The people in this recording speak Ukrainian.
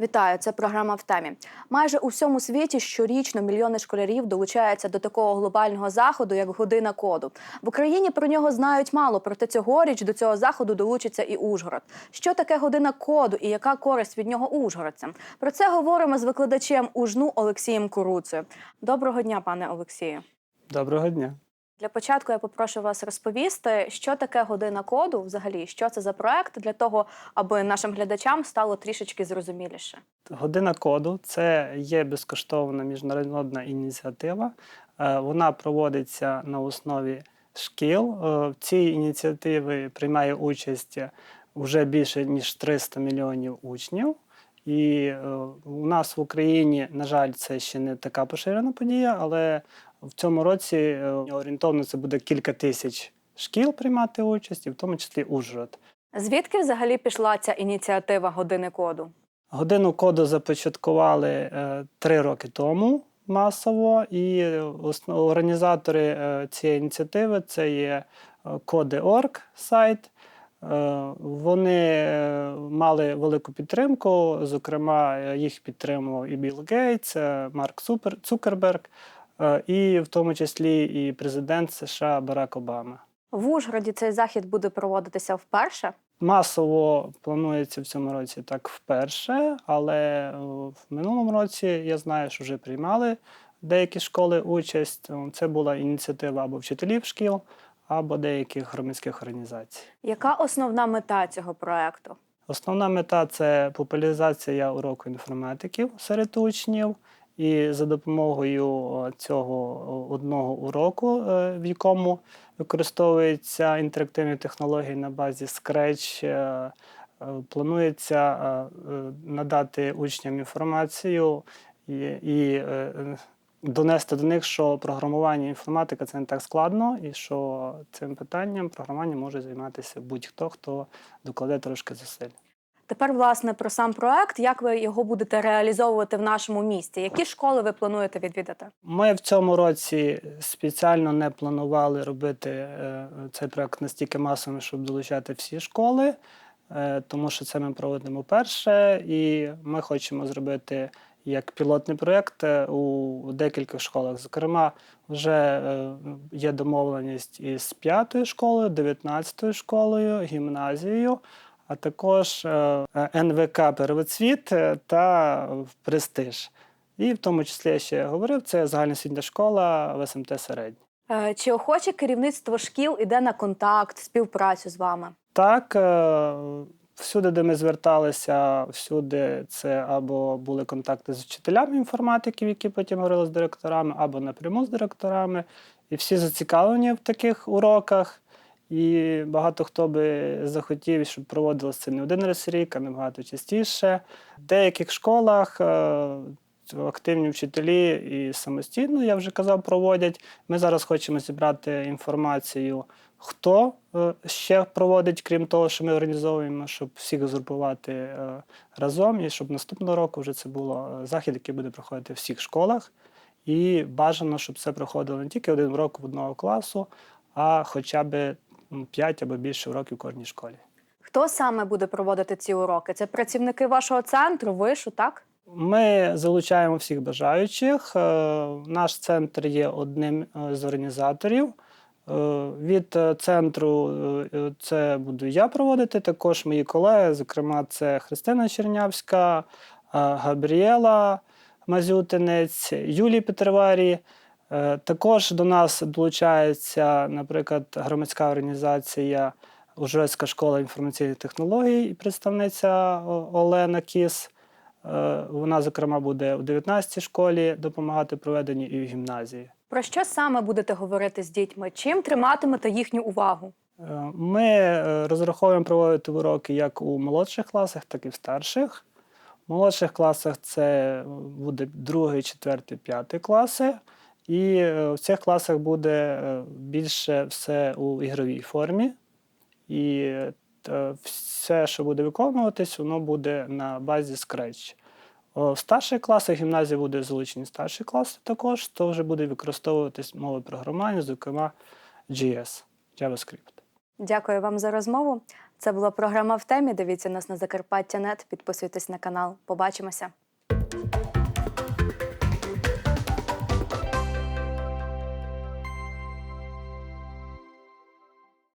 Вітаю, це програма в темі. Майже у всьому світі щорічно мільйони школярів долучаються до такого глобального заходу, як година коду. В Україні про нього знають мало, проте цьогоріч до цього заходу долучиться і Ужгород. Що таке година коду і яка користь від нього ужгородцям? Про це говоримо з викладачем УЖНУ Олексієм Куруцею. Доброго дня, пане Олексію. Доброго дня. Для початку я попрошу вас розповісти, що таке година коду, взагалі, що це за проект, для того, аби нашим глядачам стало трішечки зрозуміліше. Година коду це є безкоштовна міжнародна ініціатива. Е, Вона проводиться на основі шкіл. Е, В цій ініціативі приймає участь вже більше ніж 300 мільйонів учнів. І е, у нас в Україні, на жаль, це ще не така поширена подія, але в цьому році е, орієнтовно це буде кілька тисяч шкіл приймати участь, і в тому числі Ужгород. Звідки взагалі пішла ця ініціатива години коду? Годину коду започаткували е, три роки тому масово, і організатори цієї ініціативи це є Code.org сайт. Е, Вони е, мали велику підтримку. Зокрема, е, їх підтримував і Білл Гейтс, Марк Супер- Цукерберг, і в тому числі і президент США Барак Обама. В Ужгороді цей захід буде проводитися вперше. Масово планується в цьому році так вперше, але в минулому році я знаю, що вже приймали деякі школи участь. Це була ініціатива або вчителів шкіл, або деяких громадських організацій. Яка основна мета цього проекту? Основна мета це популяризація уроку інформатиків серед учнів. І за допомогою цього одного уроку, е, в якому використовуються інтерактивні технології на базі Scratch, е, е, планується надати учням інформацію і, донести до них, що програмування і інформатика це не так складно, і що цим питанням програмування може займатися будь-хто, хто докладе трошки зусиль. Тепер, власне, про сам проект, як ви його будете реалізовувати в нашому місті? Які школи ви плануєте відвідати? Ми в цьому році спеціально не планували робити е, цей проект настільки масовим, щоб долучати всі школи, е, тому що це ми проводимо перше, і ми хочемо зробити як пілотний проєкт е, у декількох школах. Зокрема, вже е, є домовленість із п'ятою школою, 19 школою, гімназією. А також е, НВК Первоцвіт та Престиж. І в тому числі я ще говорив, це загальноосвітня школа в СМТ середня. Чи охоче керівництво шкіл іде на контакт, співпрацю з вами? Так, всюди, де ми зверталися, всюди це або були контакти з вчителями інформатиків, які потім говорили з директорами, або напряму з директорами. І всі зацікавлені в таких уроках. І багато хто би захотів, щоб проводилося це не один раз в рік, а набагато частіше. В деяких школах е, активні вчителі і самостійно, я вже казав, проводять. Ми зараз хочемо зібрати інформацію, хто е, ще проводить, крім того, що ми організовуємо, щоб всіх згрупувати е, разом, і щоб наступного року вже це було е, захід, який буде проходити в всіх школах. І бажано, щоб це проходило не тільки один урок в одного класу, а хоча б 5 або більше уроків в кожній школі. Хто саме буде проводити ці уроки? Це працівники вашого центру, вишу, так? Ми залучаємо всіх бажаючих. Е, Наш центр є одним е, з організаторів. Е, Від центру це буду я проводити, також мої колеги, зокрема, це Христина Чернявська, Габріела Мазютинець, Юлій Петреварі. Е, Також до нас долучається, наприклад, громадська організація Ужгородська школа інформаційних технологій і представниця Олена Кіс. Е, Вона, зокрема, буде в 19-й школі допомагати проведенні і в гімназії. Про що саме будете говорити з дітьми? Чим триматимете їхню увагу? Е, Ми е, розраховуємо проводити уроки як у молодших класах, так і в старших. В молодших класах це буде другий, четвертий, п'ятий класи. І в цих класах буде більше все у ігровій формі. І все, що буде виконуватись, воно буде на базі Scratch. В старших класах гімназії буде залучені старші класи також, то вже буде використовуватись мова програмування, зокрема JS, JavaScript. Дякую вам за розмову. Це була програма в темі. Дивіться нас на Закарпаття.нет. Підписуйтесь на канал. Побачимося.